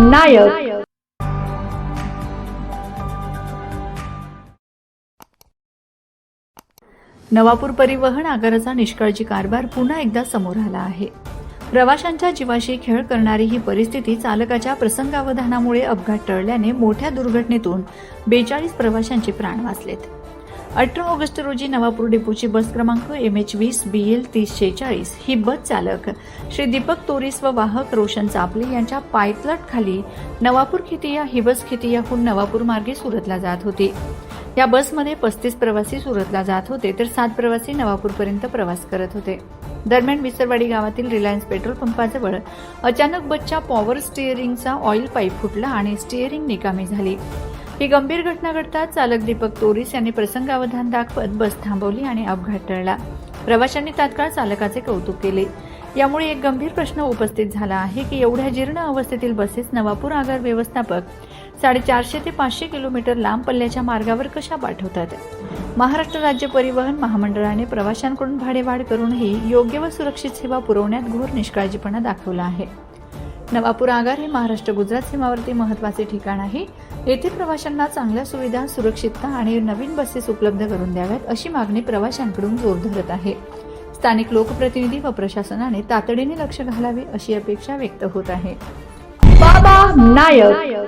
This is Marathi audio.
नायक. नवापूर परिवहन आगाराचा निष्काळजी कारभार पुन्हा एकदा समोर आला आहे. प्रवाशांच्या जीवाशी खेळ करणारी ही परिस्थिती चालकाच्या प्रसंगावधानामुळे अपघात टळल्याने मोठ्या दुर्घटनेतून बेचाळीस प्रवाशांचे प्राण वाचलेत. अठरा ऑगस्ट रोजी नवापूर डेपोची बस क्रमांक एम एच वीस बी एल तीस शेचाळीस ही बस चालक श्री दीपक तोरीस व वाहक रोशन चापले यांच्या पायतलट खाली नवापूर खितिया हिबस खितियाहून नवापूर मार्गे सुरतला जात होती. या बसमध्ये पस्तीस प्रवासी सुरतला जात होते तर सात प्रवासी नवापूरपर्यंत प्रवास करत होते. दरम्यान विसरवाडी गावातील रिलायन्स पेट्रोल पंपाजवळ अचानक बसच्या पॉवर स्टिअरिंगचा ऑइल पाईप फुटला आणि स्टिअरिंग निकामी झाली. ही गंभीर घटना घडताच चालक दीपक तोरीस यांनी प्रसंगावधान दाखवत बस थांबवली आणि अपघात टळला. प्रवाशांनी तात्काळ चालकाचे कौतुक केले. यामुळे एक गंभीर प्रश्न उपस्थित झाला आहे की एवढ्या जीर्ण अवस्थेतील बसेस नवापूर आगार व्यवस्थापक साडेचारशे ते पाचशे किलोमीटर लांब पल्ल्याच्या मार्गावर कशा पाठवतात? महाराष्ट्र राज्य परिवहन महामंडळाने प्रवाशांकडून भाडेवाढ करूनही योग्य व सुरक्षित सेवा पुरवण्यात घोर निष्काळजीपणा दाखवला आहे. नवापूर आगार हे महाराष्ट्र गुजरात सीमावरती महत्त्वाचे ठिकाण आहे. येथे प्रवाशांना चांगल्या सुविधा सुरक्षितता आणि नवीन बसेस उपलब्ध करून द्याव्यात अशी मागणी प्रवाशांकडून जोर धरत आहे. स्थानिक लोकप्रतिनिधी व प्रशासनाने तातडीने लक्ष घालावे अशी अपेक्षा व्यक्त होत आहे. बाबा नायक.